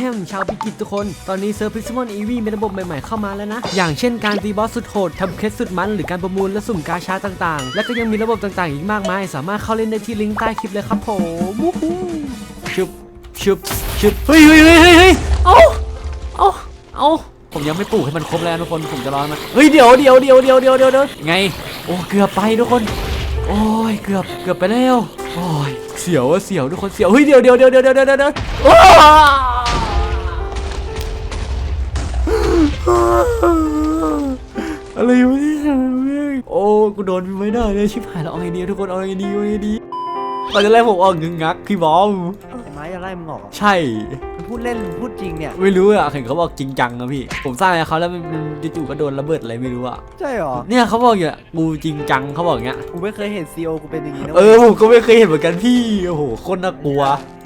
ฮมชาวพิกิตทุกคน ตอนนี้เซิร์ฟพิกซมอนอีวีมีระบบใหม่ๆเข้ามาแล้วนะ อย่างเช่นการตีบอสสุดโหดทำเคสสุดมัน หรือการประมูลและสุ่มกาชาต่างๆ และก็ยังมีระบบต่างๆ อีกมากมาย สามารถเข้าเล่นได้ที่ลิงก์ใต้คลิปเลยครับผมวู้ฮู้ชุบชุบชุบเฮ้ยเฮ้ยเฮ้ยเฮ้ยเฮ้ยเอาเอาเอาผมยังไม่ปลูกให้มันครบแล้วทุกคนผมจะรอให้มันเฮ้ยเดี๋ยวเดี๋ยวเดี๋ยวเดี๋ยวเดี๋ยวเดี๋ยวเดี๋ยวไงโอ้เกือบไปทุกคน โอ้ยเกือบเกือบไปแล้วโอ้ยเสียวอะเสียวทุกคนเสียวเฮ้ยเดี๋ยวเดี๋ยวเดี๋ยวเดี๋ยวเดี๋ยวเดี๋ยว อ้อะไรวะเนี่ยโอ้กูโดนไม่ได้เลยชิบหายแล้วเอาไงดีทุกคนเอาไงดีเอาไงดีตอนจะแรกผมออกงึงงักพี่บอมไอ้ไม้จะไล่มึงออกใช่ มันพูดเล่นพูดจริงเนี่ย ไม่รู้อะเห็นเขาบอกจริงจังนะพี่ ผมสร้างให้เขาแล้วมันจู่ๆก็โดนระเบิดอะไรไม่รู้อะใช่หรอ เนี่ยเขาบอกอย่างเงี้ยกูจริงจังเขาบอกอย่างเงี้ย กูไม่เคยเห็นซีโอกูเป็นอย่างนี้นะเออผมก็ไม่เคยเห็นเหมือนกันพี่ โอ้โหคนน่ากลัว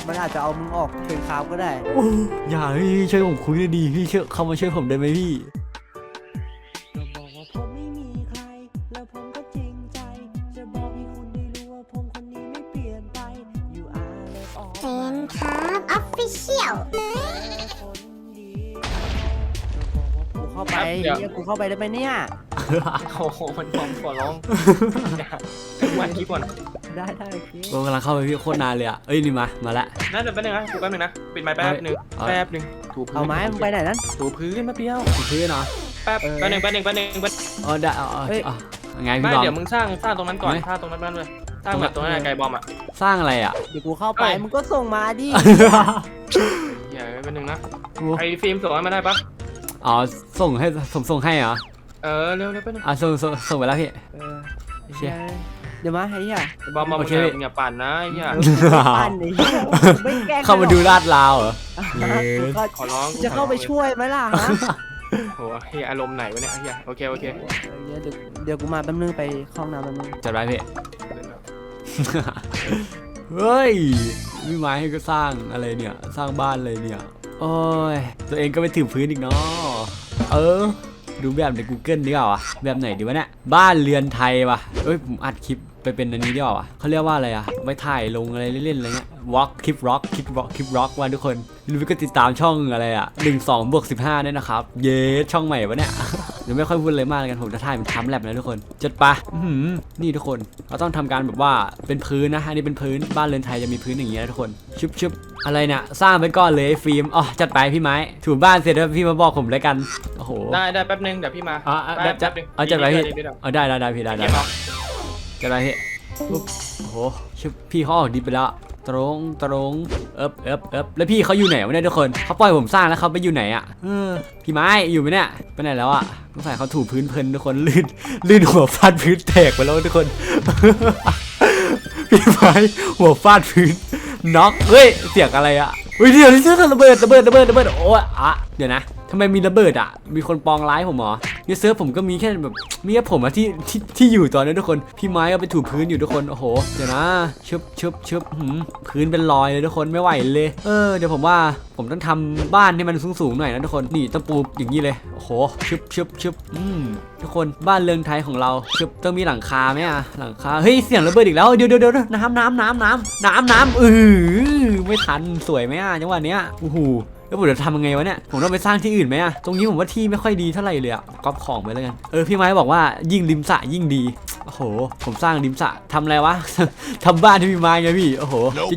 มันอาจจะเอามึงออกเป็นคราวก็ได้โอ้อย่าพี่ช่วยผมคุยหน่อยดีพี่ช่วยเข้ามาช่วยผมได้ไหมพี่ ก็บอกว่าผมไม่มีใคร แล้วผมก็จริงใจ จะบอกให้คุณได้รู้ว่าผมคนนี้ไม่เปลี่ยนไป You are love of เฟนครับออฟฟิเชียล คนดีกูเข้าไปเดี๋ยวเนี่ยกูเข้าไปได้ไหมเนี่ย โอ้โหมันพร้อมขอร้องวันคลิปก่อน ได้ได้โอเคผมกำลังเข้าไปพี่โคตรนานเลยอะเอ้ยนี่มา มาละ นั่นเดี๋ยวแป๊บนึงนะกูแป๊บนึงนะ ปิดไม้แป๊บนึงเอา แป๊บนึงถูพื้นเอาไม้มึงไปไหนนั้น ถูพื้นแป๊บเดียวผมซื้อเนาะแป๊บเออ แป๊บนึงแป๊บนึงแป๊บนึงแป๊บนึงอ๋อได้เอาเอาเฮ้ยเอาไงไม่พี่บอม เดี๋ยวมึงสร้างสร้างตรงนั้นก่อนไม่ สร้างตรงนั้นนั่นเลยสร้างแบบตรงนั้นไกลบอมอะสร้างอะไรอะ เดี๋ยวกูเข้าไปเอ้ยมึงก็ส่งมาดิอย่าแป๊บนึงนะโอ้ไอ้ฟิล์มส่งให้มาได้ปะอ๋อส่งให้ผมส่งให้เหรอเออเร็วเร็วแป๊บนึงอะส่งส่งส่งไปแล้วพี่ เออเชี่ย เดี๋ยวมาให้อะบอมบอมโอมึงเคอย่ามึงอย่าปั่นนะไอ้เหี้ยปั้นไอ้เหี้ยไม่แกล้งเข้ามาดูลาดลาวเหรอกูก็ขอร้องจะเข้าไปช่วยไหมล่ะฮะโอ้โหเฮียอารมณ์ไหนวะเนี่ยไอ้เฮียโอเคโอเคเออเดี๋ยวเดี๋ยวกูมาแป๊บนึงไปเข้าห้องน้ำแป๊บนึงจัดไปพี่ เฮ้ยพี่ไม้ให้ก็สร้างอะไรเนี่ย สร้างบ้านเลยเนี่ย โอ้ย ตัวเองก็ไปถือพื้นอีกเนาะเออ ดูแบบใน Google ดีกว่าวะแบบไหนดีวะเนี่ย บ้านเรือนไทยวะเอ้ย ผมอัดคลิป ไปเป็นอันนี้ดีกว่าวะเขาเรียกว่าอะไรอะไว้ถ่ายลงอะไรเล่นๆอะไรเงี้ย walk คลิป rock คลิป rock คลิป rock ว่าทุกคนหรือก็ติดตามช่องอะไรอะหนึ่งสองบวกสิบห้าเนี่ยนะครับ เย้ช่องใหม่วะเนี่ยเดี๋ยวไม่ค่อยพูดอะไรมากเลยกันผมจะถ่ายเป็นทำแลบนะทุกคนจัดปะอื้อหือนี่ทุกคนเราต้องทำการแบบว่าเป็นพื้นนะอันนี้เป็นพื้นบ้านเรือนไทยจะมีพื้นอย่างเงี้ยนะทุกคนชุบชุบอะไรเนี่ยสร้างไปก่อนเลยฟิล์มอ๋อจัดไปพี่ไม้ถูบ้านเสร็จแล้วพี่มาบอกผมแล้วกันโอ้โหได้ได้แป๊บนึงเดี๋ยวพี่มาอะอะแป๊บจัดแป๊บนึงเอาจัดไปพี่พี่เดี๋ยวเอาได้ได้ได้พี่ได้ได้ เก็บเอาจัดไปพี่ปุ๊บโอ้โหชุบพี่เขาออกดิบไปแล้วตรงตรงเอ๊บเอ๊บเอ๊บแล้วพี่เขาอยู่ไหนวะเนี่ยทุกคนเขาปล่อยผมสร้างแล้วเขาไปอยู่ไหนอะเออพี่ไม้อยู่ไหมเนี่ยไปไหนแล้วอะสงสัยเขาถูพื้นเพลินทุกคนลื่นลื่นหัวฟาดพื้นแตกไปแล้วทุกคน พี่ไม้หัวฟาดพื้นน็อกเฮ้ยเสียงอะไรอะเฮ้ยเดี๋ยวนี่เสื้อระเบิดระเบิดระเบิดระเบิดโอ้ยอะเดี๋ยวนะ ทำไมมีระเบิดอะ มีคนปองร้ายผมเหรอในเซิร์ฟผมก็มีแค่แบบมีแค่ผมอะที่ที่ที่อยู่ตอนนั้ทุกคน พี่ไม้ก็ไปถูพื้นอยู่ทุกคน โอ้โห เดี๋ยวนะชึบชึบชึบพื้นเป็นรอยเลยทุกคนไม่ไหวเลย เออ เดี๋ยวผมว่าผมต้องทำบ้านให้มันสูงๆหน่อยนะทุกคน นี่ต้องปูอย่างนี้เลย โอ้โหชึบชึบชึบอืมทุกคนบ้านเรือนไทยของเราชึบต้องมีหลังคาไหมอะหลังคา เฮ้ย เสียงระเบิดอีกแล้ว เดี๋ยวเดี๋ยวเดี๋ยวน้ำน้ำน้ำน้ำน้ำน้ำเออไม่ทันสวยไหมอะจังหวะเนี้ยโอ้โห แล้วผมจะทำยังไงวะเนี่ย ผมต้องไปสร้างที่อื่นไหมอะตรงนี้ผมว่าที่ไม่ค่อยดีเท่าไหร่เลยอะก๊อปของไปแล้วกัน เออพี่ไม้บอกว่ายิ่งริมสระยิ่งดี โอ้โห ผมสร้างริมสระทำอะไรวะ ทำบ้านที่พี่ไม้ไงพี่ โอ้โห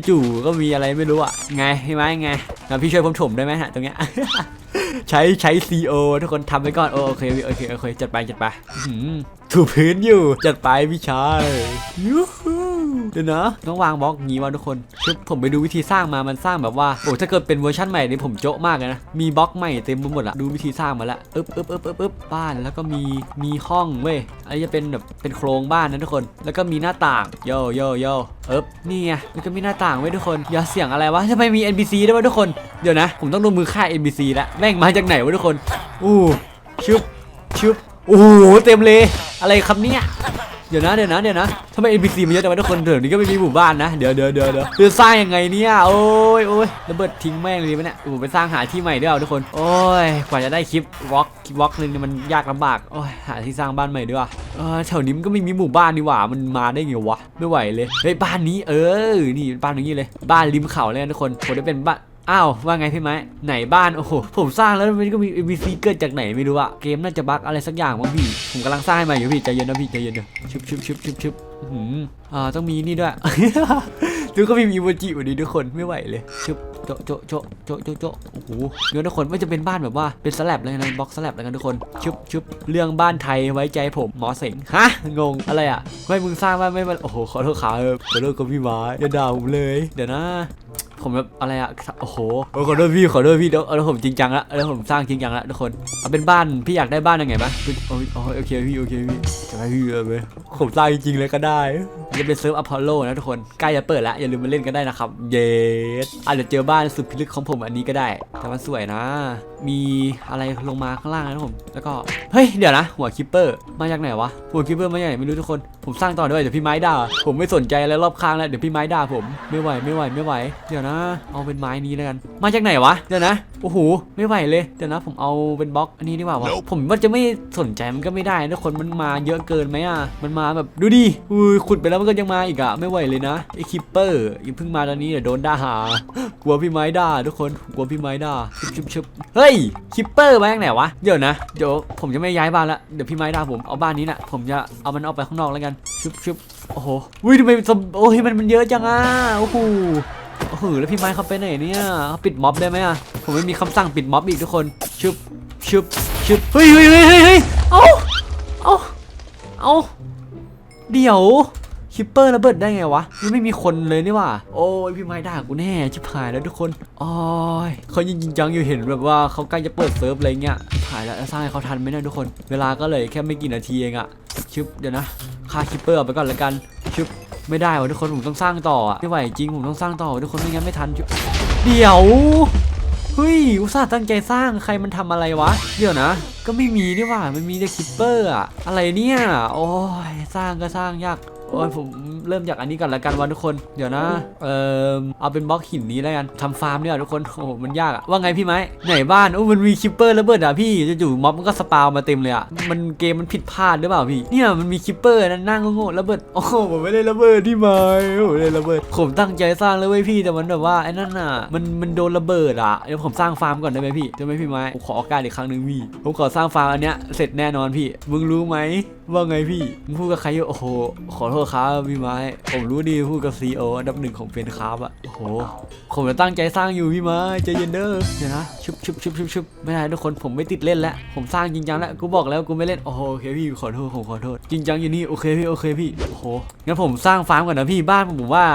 จู่ๆก็มีอะไรไม่รู้อะไงพี่ไม้ไงงั้นพี่ช่วยผมถมได้ไหมฮะตรงเนี้ยใช้ใช้ CO ทุกคนทำไปก่อน โอเคโอเคโอเคจัดไปจัดไปถูพื้นอยู่จัดไปพี่ชายยู ดี๋ยวนะต้องวางบล็อกงี้วะทุกคนคือผมไปดูวิธีสร้างมามันสร้างแบบว่าโอ้ถ้าเกิดเป็นเวอร์ชันใหม่นี่ผมโจ๊ะมากเลยนะมีบล็อกใหม่เต็มไปหมดอะดูวิธีสร้างมาแล้วอึ๊บอึ๊บอึ๊บอึ๊บอึ๊บบ้านแล้วก็มีมีห้องเว้ยอันนี้จะเป็นแบบเป็นโครงบ้านนะทุกคน แล้วก็มีหน้าต่างโยโยโยเอ๊บนี่ไงแล้วก็มีหน้าต่างไว้ทุกคน อย่าเสียงอะไรวะทำไมมี NPC ด้วยวะทุกคน เดี๋ยวนะ ผมต้องลงมือฆ่า NPC แล้วแม่งมาจากไหนวะทุกคน อู้ชึบชึบโอ้โหเต็มเลย อะไรครับเนี่ย เดี๋ยวนะเดี๋ยวนะเดี๋ยวนะทำไม NPC มันเยอะจังวะทุกคนเดี๋ยวนี้ก็ไม่มีหมู่บ้านนะเดี๋ยวเดี๋ยวเดี๋ยวเดี๋ยวจะสร้างยังไงเนี่ยโอ้ยโอ้ยระเบิดทิ้งแม่งเลยดีไหมเนี่ยผมไปสร้างหาที่ใหม่ด้วยเอาทุกคนโอ้ยกว่าจะได้คลิปวอล์กคลิปวอล์กนึงเนี่มันยากลำบากโอ้ยหาที่สร้างบ้านใหม่ดีกว่าเออแถวนี้มันก็ไม่มีหมู่บ้านนี่หว่ามันมาได้ไงวะไม่ไหวเลยเฮ้ยบ้านนี้เออนี่บ้านอย่างนี้เลย บ้านริมเขาเลยทุกคนผมได้เป็นบ้าน อ้าวว่าไงพี่ไม้ไหนบ้านโอ้โหผมสร้างแล้วมันก็มี NPC เกิดจากไหนไม่รู้อะเกมน่าจะบั๊กอะไรสักอย่างมั้งพี่ผมกำลังสร้างให้ใหม่อยู่พี่ใจเย็นนะพี่ใจเย็นเดชุบชุบชุบชุบชุบอื้อหืออ่าต้องมีนี่ด้วยดูก็มีอีโมจิวันนี้ทุกคนไม่ไหวเลยชุบโจโจโจโจโจโจโอ้โหเดี๋ยวทุกคนไม่จะเป็นบ้านแบบว่าเป็นสลับเลยนะบล็อกสลับแล้วกันทุกคนชุบชุบเรื่องบ้านไทยไว้ใจผมหมอเสงฮะงงอะไรอะไม่มึงสร้างบ้านไม่มาโอ้โหขอโทษขาเออขอโทษกับพี่ไม้อย่าด่าผมเลย เดี๋ยวนะ ผมแบบอะไรอะโอ้โหโอ้ยขอโทษพี่ขอโทษพี่เดี๋ยวเอาผมจริงจังละแล้วผมสร้างจริงจังละทุกคนเอาเป็นบ้านพี่อยากได้บ้านยังไงบ้างโอ้ยโอ้ยโอเคพี่โอเคพี่จะให้พี่เลยไปผมสร้างจริงเลยก็ได้จะเป็นเซิร์ฟอพอลโลนะทุกคนใกล้จะเปิดแล้วอย่าลืมมาเล่นกันได้นะครับเยสอาจจะเจอบ้านสุดพิลึกของผมอันนี้ก็ได้ แต่มันสวยนะมีอะไรลงมาข้างล่างนะผม แล้วก็ เฮ้ย เดี๋ยวนะ หัวคิปเปอร์ มาจากไหนวะ หัวคิปเปอร์มาจากไหนไม่รู้ทุกคน ผมสร้างต่อด้วย เดี๋ยวพี่ไม้ด่า ผมไม่สนใจอะไรรอบข้างแล้ว เดี๋ยวพี่ไม้ด่าผม ไม่ไหว ไม่ไหว ไม่ไหว เดี๋ยวนะ เอาเป็นไม้นี้แล้วกัน มาจากไหนวะ เดี๋ยวนะ โอ้โห ไม่ไหวเลย เดี๋ยวนะ ผมเอาเป็นบล็อกอันนี้ดีกว่าวะ ผมว่าจะไม่สนใจมันก็ไม่ได้นะคน มันมาเยอะเกินไหมอะ มันมาแบบดูดิอุ้ยขุดไปแล้วมันก็ยังมาอีกอะ ไม่ไหวเลยนะไอคิปเปอร์ยังเพิ่งมาตอนนี้เดี๋ยวโดนด่าหากลัวพี่ไม้ด่าทุกคน กลัวพี่ไม้ด่าชุบชุบชุบเฮ้ยคิปเปอร์มาจากไหนวะเดี๋ยวนะเดี๋ยวผมจะไม่ย้ายบ้านละเดี๋ยวพี่ไม้ด่าผมเอาบ้านนี้น่ะผมจะเอามันออกไปข้างนอกแล้วกันชุบชุบโอ้โหอุ้ยทำไมโอ้ยมันมันเยอะจังอะโอ้โหโอ้โหแล้วพี่ไม้เขาไปไหนเนี่ยเขาปิดม็อบได้ไหมอะผมไม่มีคำสั่งปิดม็อบอีกทุกคนชึบชึบชึบเฮ้ยเฮ้ยเฮ้ยเฮ้ยเอาเอาเอาเดี๋ยว คิปเปอร์ระเบิดได้ไงวะยังไม่มีคนเลยนี่ว่า โอ้ยพี่ไม้ด่ากูแน่ชิบหายแล้วทุกคนโอ้ยเขายิงจิงจังอยู่เห็นแบบว่าเขาใกล้จะเปิดเซิร์ฟอะไรเงี้ยชิบหายแล้วแล้วสร้างให้เขาทันไหมเนี่ยทุกคน เวลาก็เลยแค่ไม่กี่นาทีเองอะชึบเดี๋ยวนะฆ่าคิปเปอร์ไปก่อนละกันชึบไม่ได้วะทุกคนผมต้องสร้างต่ออะไม่ไหวจริงผมต้องสร้างต่อทุกคนไม่งั้นไม่ทันเดี๋ยวเฮ้ยอุตส่าห์ตั้งใจสร้างใครมันทำอะไรวะเดี๋ยวนะ ก็ไม่มีนี่ว่ามันมีแต่คิปเปอร์อะอะไรเนี่ยโอ้ยสร้างก็สร้างยาก โอ้ยผมเริ่มจากอันนี้ก่อนละกันวันทุกคน เดี๋ยวนะ เออเอาเป็นบล็อกหินนี้แล้วกันทำฟาร์มเนี่ยทุกคน โอ้โหมันยากอะว่าไงพี่ไหมไหนบ้านโอ้มันมีคิปเปอร์ระเบิดอะพี่จู่ๆม็อบมันก็สปาวมาเต็มเลยอะมันเกมมันผิดพลาดหรือเปล่าพี่ เนี่ยมันมีคิปเปอร์นั่นนั่งโง่ๆระเบิด โอ้โหผมไม่ได้ระเบิดที่ไหมผมไม่ได้ระเบิด ผมตั้งใจสร้างเลยเว้ยพี่แต่มันแบบว่าไอ้นั่นน่ะมันมันโดนระเบิดอะเดี๋ยวผมสร้างฟาร์มก่อนได้ไหมพี่ได้ไหมพี่ไม้ผมขอโอกาสอีกครั้งหนึ่งพี่ผมขอสร้างฟาร์มอันเนี้ยเสร็จแน่นอนพี่มึงรู้ไหม ว่าไงพี่มึงพูดกับใครอยู่โอ้โห ขอโทษครับพี่ไม้ ผมรู้ดีพูดกับซีโออันดับหนึ่งของเฟนครับอะโอ้โห ผมจะตั้งใจสร้างอยู่พี่ไม้ใจเย็นเด้อเดี๋ยวนะชุบชุบชุบชุบชุบไม่ได้ทุกคนผมไม่ติดเล่นแล้ว ผมสร้างจริงจังแล้ว กูบอกแล้วกูไม่เล่น โอ้โห โอเคพี่ขอโทษผมขอโทษ จริงจังอยู่นี่ โอเคพี่ โอเคพี่ โอ้โห งั้นผมสร้างฟาร์มก่อนนะพี่ บ้านผมว่า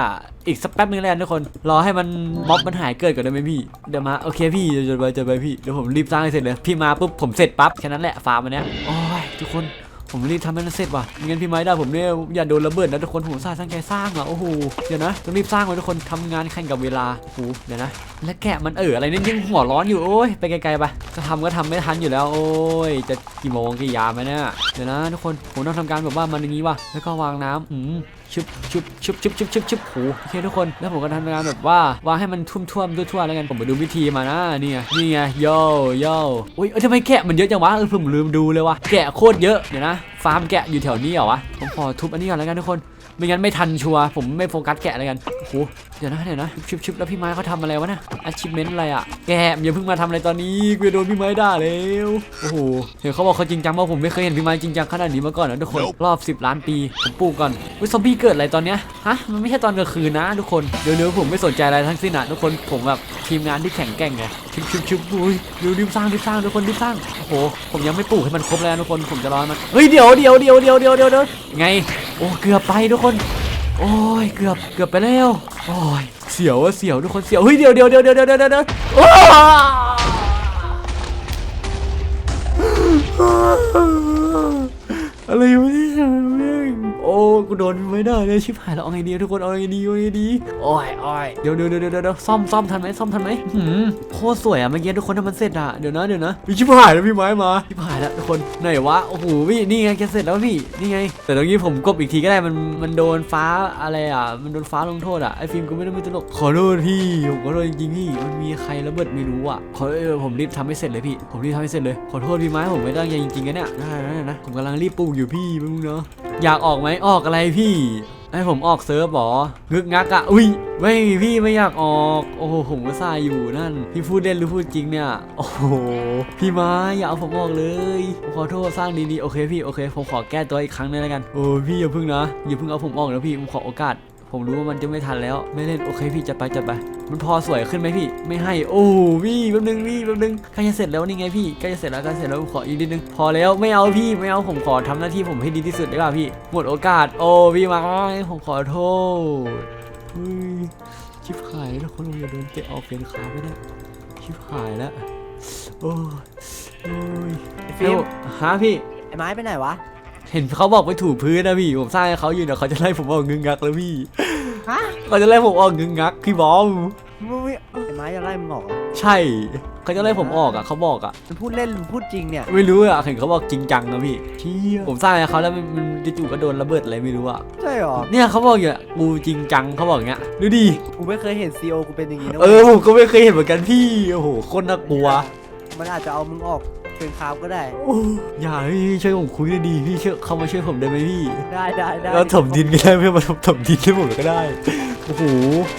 อีกสักแป๊บนึงแล้วทุกคน รอให้มันม็อบมันหายเกิดก่อนได้ไหมพี่ เดี๋ยวมา โอเคพี่จะไปจะไปพี่ เดี๋ยวผมรีบสร้างให้เสร็จเลย พี่มาปุ๊บผมเสร็จปั๊บ แค่นั้นแหละฟาร์มอันเนี้ยโอ้ยทุกคน ผมรีบทำให้มันเสร็จว่ะไม่งั้นพี่ไม้ได้ผมเนี่ยอย่าโดนระเบิดนะทุกคนผมสร้างตั้งใจสร้างอะโอ้โหเดี๋ยวนะต้องรีบสร้างไว้ทุกคนทำงานแข่งกับเวลาโอ้โหเดี๋ยวนะ และแกะมันเอออะไรเนี่ยยังหัวร้อนอยู่โอ้ยไปไกลๆไปจะทำก็ทำไม่ทันอยู่แล้ว โอ้ยจะกี่โมงกี่ยามแล้วเนี่ยเดี๋ยวนะทุกคนผมต้องทำการแบบว่ามันอย่างนี้ว่ะแล้วก็วางน้ำอืม ชุบชุบชุบชุบชุบชุบชุบหูโหโอเคทุกคน แล้วผมก็ทำงานแบบว่าวางให้มันทุ่มท่วมทั่วๆแล้วกันผมไปดูวิธีมานะนี่ไงนี่ไงโยโย่อุ้ยเอ้ยทำไมแกะมันเยอะจังวะเออผมลืมดูเลยวะแกะโคตรเยอะเดี๋ยวนะฟาร์มแกะอยู่แถวนี้เหรอวะผมขอทุบอันนี้ก่อนแล้วกันทุกคน ไม่งั้นไม่ทันชัวร์ผมไม่โฟกัสแกะแล้วกันโอ้โหเดี๋ยวนะเดี๋ยวนะชุบชุบแล้วพี่ไม้เขาทำอะไรวะเนี่ย achievement อะไรอะแกอย่าเพิ่งมาทำอะไรตอนนี้กูจะโดนพี่ไม้ด่าแล้วโอ้โหเห็นเขาบอกเขาจริงจังว่าผมไม่เคยเห็นพี่ไม้จริงจังขนาดนี้มาก่อนนะทุกคนรอบ 10 ล้านปีผมปลูกก่อนวิซอมบี้เกิดอะไรตอนเนี้ยฮะมันไม่ใช่ตอนกลางคืนนะทุกคนเดี๋ยวเดี๋ยวผมไม่สนใจอะไรทั้งสิ้นอะทุกคนผมแบบทีมงานที่แข็งแกร่งไงชุบชุบชุบอุ้ยเดี๋ยวรีบสร้างรีบสร้างทุกคนรีบสร้างโอ้โหผมยังไม่ปลูกให้มันครบเลยนะทุกคนผมจะรอให้มันเฮ้ยเดี๋ยวเดี๋ยวเดี๋ยวเดี๋ยวเดี๋ยวเดี๋ยวเดี๋ยวไงโอ้เกือบไปทุกคน โอ้ยเกือบเกือบไปแล้ว โอ้ยเสียวอะเสียวทุกคนเสียวเฮ้ยเดี๋ยวเดี๋ยวเดี๋ยวเดี๋ยวเดี๋ยวเดี๋ยว ไม่ได้เลยชิบหายแล้วเอาไงดีทุกคนเอาไงดีเอาไงดีโอ้ยโอ้ยเดี๋ยวเดี๋ยวเดี๋ยวเดี๋ยวเดี๋ยวซ่อมซ่อมทันไหมซ่อมทันไหมหืมโคตรสวยอะเมื่อกี้ทุกคนถ้ามันเสร็จอะเดี๋ยวนะเดี๋ยวนะอุ๊ยชิบหายแล้วพี่ไม้มาชิบหายแล้วทุกคนไหนวะโอ้โหพี่นี่ไงแกเสร็จแล้วพี่นี่ไง แต่ตรงนี้ผมกบอีกทีก็ได้มันมันโดนฟ้าอะไรอะมันโดนฟ้าลงโทษอะไอฟิล์มกูไม่ได้ไม่ตลกขอโทษพี่ผมขอโทษจริงๆพี่มันมีใครระเบิดไม่รู้อะขอเออผมรีบทำให้เสร็จเลยพี่ ผมรีบทำให้เสร็จเลยขอโทษพี่ไม้ผมไม่ตั้งใจจริงๆนะเนี่ยได้นะนะผมกำลังรีบปลูกอยู่พี่มึงเนาะ อยากออกไหมออกอะไรพี่ ให้ผมออกเซิร์ฟบองึกงักอะอุ้ยไม่พี่ไม่อยากออก โอ้โหผมก็ซายอยู่นั่น พี่พูดเล่นหรือพูดจริงเนี่ย โอ้โห พี่ม้อย่าเอาผมออกเลยขอโทษสร้างดีๆโอเคพี่โอเคผมขอแก้ตัวอีกครั้งหนึงแล้วกัน โอ้พี่อย่าพึ่งนะอย่าพึ่งเอาผมออกนะพี่ผมขอโอกาส ผมรู้ว่ามันจะไม่ทันแล้ว ไม่เล่นโอเคพี่จัดไปจัดไป มันพอสวยขึ้นไหมพี่ ไม่ให้ โอ้พี่แป๊บนึงพี่แป๊บนึงใกล้จะเสร็จแล้วนี่ไงพี่ใกล้จะเสร็จแล้วใกล้จะเสร็จแล้วผมขออีกนิดนึง พอแล้วไม่เอาพี่ไม่เอาผมขอทำหน้าที่ผมให้ดีที่สุดดีกว่าพี่ หมดโอกาส โอ้พี่มาผมขอโทษเฮ้ยชิบหายแล้วคนโรงเรียนโดนเตะออกเฟนขาไม่ได้ชิบหายแล้วโอ้ยโอ้ยไอ้ฟิล์มฮะพี่ไอ้ไม้ไปไหนวะเห็นเขาบอกไปถูพื้นนะพี่ ผมสร้างให้เขาอยู่เดี๋ยวเขาจะไล่ผมออกงึงงักแล้วพี่ ฮะเขาจะไล่ผมออกงึงงักพี่บอมมึงไม่ไอ้ไม้จะไล่มึงออกเหรอใช่เขาจะไล่ผมออกอะเขาบอกอะ มันพูดเล่นหรือพูดจริงเนี่ยไม่รู้อะเห็นเขาบอกจริงจังนะพี่ เชี่ยผมสร้างให้เขาแล้วมันมันจู่ๆก็โดนระเบิดอะไรไม่รู้อะใช่หรอเนี่ยเขาบอกอย่างกูจริงจังเขาบอกอย่างเงี้ยดูดิกูไม่เคยเห็นซีโอกูเป็นอย่างนี้นะเอว้ยอผมก็ไม่เคยเห็นเหมือนกันพี่โอ้โหโคนน่ากลัว มันอาจจะเอามึงออก เป็นคราวก็ได้โอ้อย่าพี่ช่วยผมคุยหน่อยดีพี่ช่วยเขามาช่วยผมได้ไหมพี่ได้ได้ได้แล้วถมดินก็ได้เพื่อมาถมดินให้ผมก็ได้โอ้โห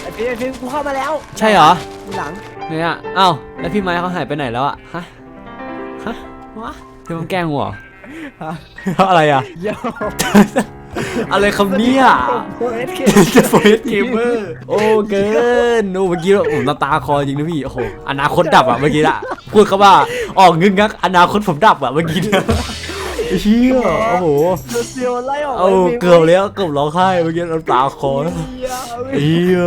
ไอ้ฟิล์มไอ้ฟิล์มกูเข้ามาแล้วใช่เหรอทีหลังเนี่ยอ้าวแล้วพี่ไม้เขาหายไปไหนแล้วอะฮะฮะวะพี่มันแกล้งหัว ฮะ อะไรอะเดี๋ยว อะไรคำเนี้ยโอเอสเคจะโฟนเกมเมอร์โอ้เกินโอ้เมื่อกี้ผมน้ำตาคลอจริงนะพี่โอ้โหอนาคตดับอะเมื่อกี้ละพูดเขาว่าออกงึงงักอนาคตผมดับอะเมื่อกี้เนี่ย เชี่ยโอ้โหโดนซีโอไล่ออกเอาเกือบแล้วเกือบร้องไห้เมื่อกี้น้ำตาคลอแล้วเหี้ยเอี้ย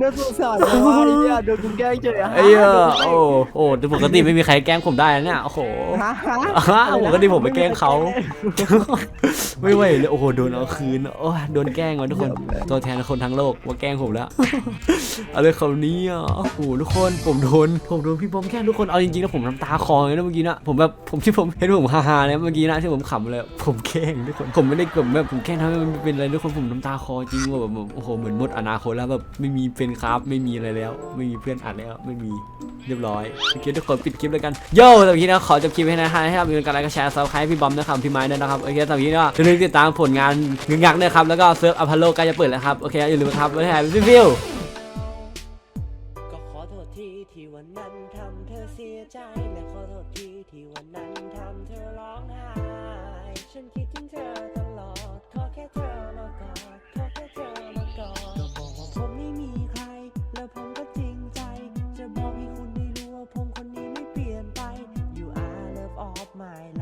น่าสงสารเลยว่ะไอ้เหี้ยโดนกูแกล้งเฉยอะไอ้เหี้ยโอ้โอ้แต่ปกติไม่มีใครแกล้งผมได้นะเนี่ยโอ้โหฮะฮะอ้าวปกติผมไปแกล้งเขาไม่ไหวเลยโอ้โหโดนเอาคืนโอ้โดนแกล้งวะทุกคนตัวแทนคนทั้งโลกมาแกล้งผมแล้วอะไรคำนี้อะโอ้โหทุกคนผมโดนผมโดนพี่บอมแกล้งทุกคนเอาจริงๆนะผมน้ำตาคลอเลยนะเมื่อกี้นะผมแบบผมที่ผมเห็นผมฮาๆเลยเมื่อกี้นะที่ผมขำเลยผมแกล้งทุกคนผมไม่ได้แบบแบบผมแกล้งทำให้มันเป็นอะไรทุกคนผมน้ำตาคอจริงว่าแบบโอ้โหเหมือนหมดอนาคตแล้วแบบไม่มีเป็นครับไม่มีอะไรแล้ว ไม่มีเพื่อนอัดแล้วไม่มีเรียบร้อยโอเคทุกคนปิดคลิปแล้วกันโย่สำหรับคลิปนี้นะขอจบคลิปให้นะฮะให้ครับมีการไลค์กดแชร์ซับสไครต์พี่บอมนะครับพี่ไม้ด้วยนะครับโอเคสำหรับคลิปนี้ก็อย่าลืมติดตามผลงานงึงงักด้วยครับแล้วก็เซิร์ฟอพอลโลใกล้จะเปิดแล้วครับโอเคอย่าลืมครับไว้ให้ฟิว ษทีที่วันนั้นทำเธอเสียใจ และขอโทษทีที่วันนั้นทำเธอร้องไห้ ฉันคิดถึงเธอตลอด ขอแค่เธอมากอด ขอแค่เธอมากอดก็บอกว่าผมไม่มีใคร แล้วผมก็จริงใจ จะบอกให้คุณได้รู้ว่าผมคนนี้ไม่เปลี่ยนไป You are love of my life